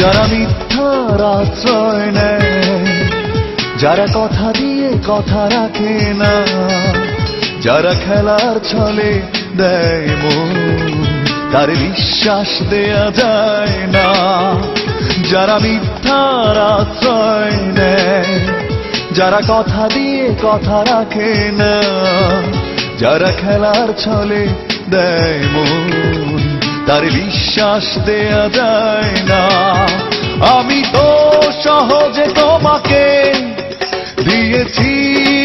যারা মিথ্যার আশ্রয় নেয়, যারা কথা দিয়ে কথা রাখে না, যারা খেলার ছলে দেয় মন, তার বিশ্বাস দেয়া যায় না। যারা মিথ্যার আশ্রয় নেয়, যারা কথা দিয়ে কথা রাখে না, যারা খেলার ছলে দেয় মন তার বিশ্বাস দেয়া যায় না। আমি তো সহজে তোমাকে দিয়েছি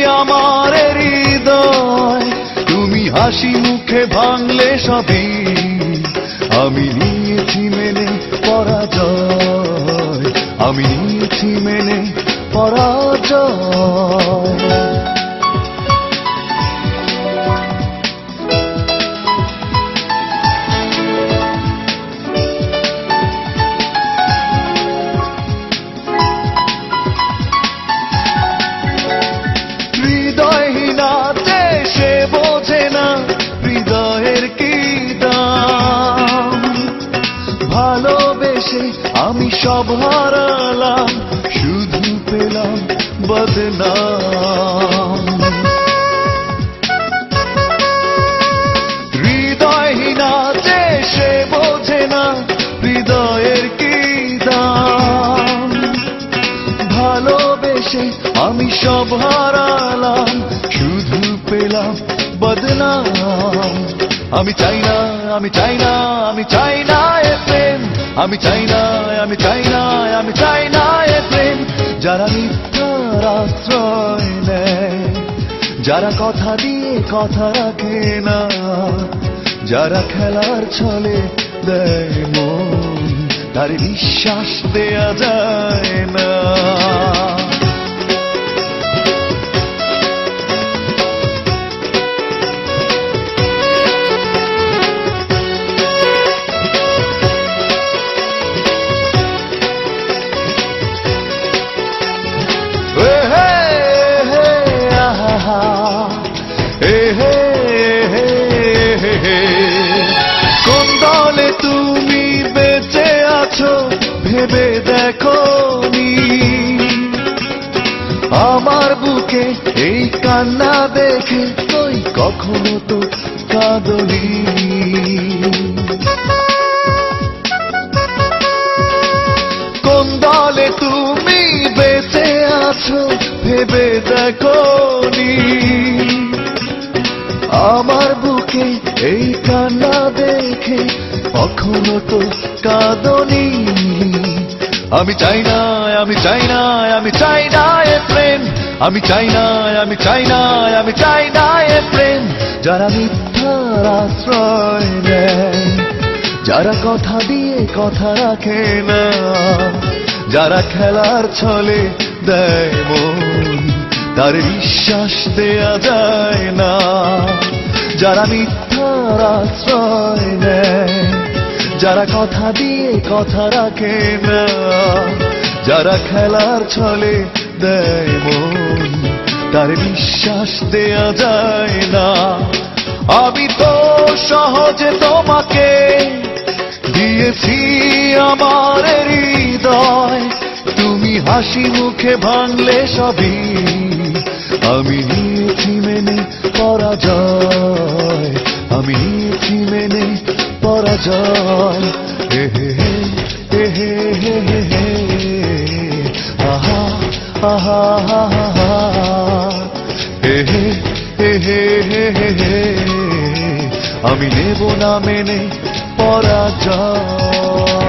আমার হৃদয়। তুমি হাসি মুখে ভাঙলে সবই। আমি নিয়েছি মেনে পরাজয়। আমি নিয়েছি মেনে পরাজয়। সব হারালাম, শুধু পেলাম বদনাম। হৃদয়হীনাতে সে বোঝে না, হৃদয়ের কি দাম। ভালোবেসে আমি সব হারালাম, শুধু পেলাম বদনাম। আমি চাই না, আমি চাই না, আমি চাই না এ প্রেম আমি চাই না, আমি চাই না, আমি চাই না এ প্রেম। যারা মিথ্যার আশ্রয় নেয়, যারা কথা দিয়ে কথা রাখে না, যারা খেলার ছলে দেয় মন, তার বিশ্বাস দেয়া যায় না। কান্না দেখে তুই কখনো তো কাঁদনি। কোন দলে তুমি বেঁচে আছো, ভেবে দেখো আমার বুকে এই কান্না দেখে কখনো তো কাঁদনি। আমি চাই না, আমি চাই না, আমি চাই না এ প্রেম। আমি চাই না, আমি চাই না, আমি চাই না এ প্রেম। যারা মিথ্যার আশ্রয় নেয়, যারা কথা দিয়ে কথা রাখে না, যারা খেলার ছলে দেয় মন, তার বিশ্বাস দেয়া যায় না। যারা মিথ্যার আশ্রয় নেয়, যারা কথা দিয়ে কথা রাখে না, যারা খেলার ছলে দেয় মন, তার বিশ্বাস দেয়া যায় না। আমি তো সহজে তোমাকে দিয়েছি আমার হৃদয়। তুমি হাসি মুখে ভাঙলে সবই আমি নিয়েছি মেনে পরাজয়। আমি নিয়েছি মেনে পরাজয়। আমি নেব না মেনে পরাজয়।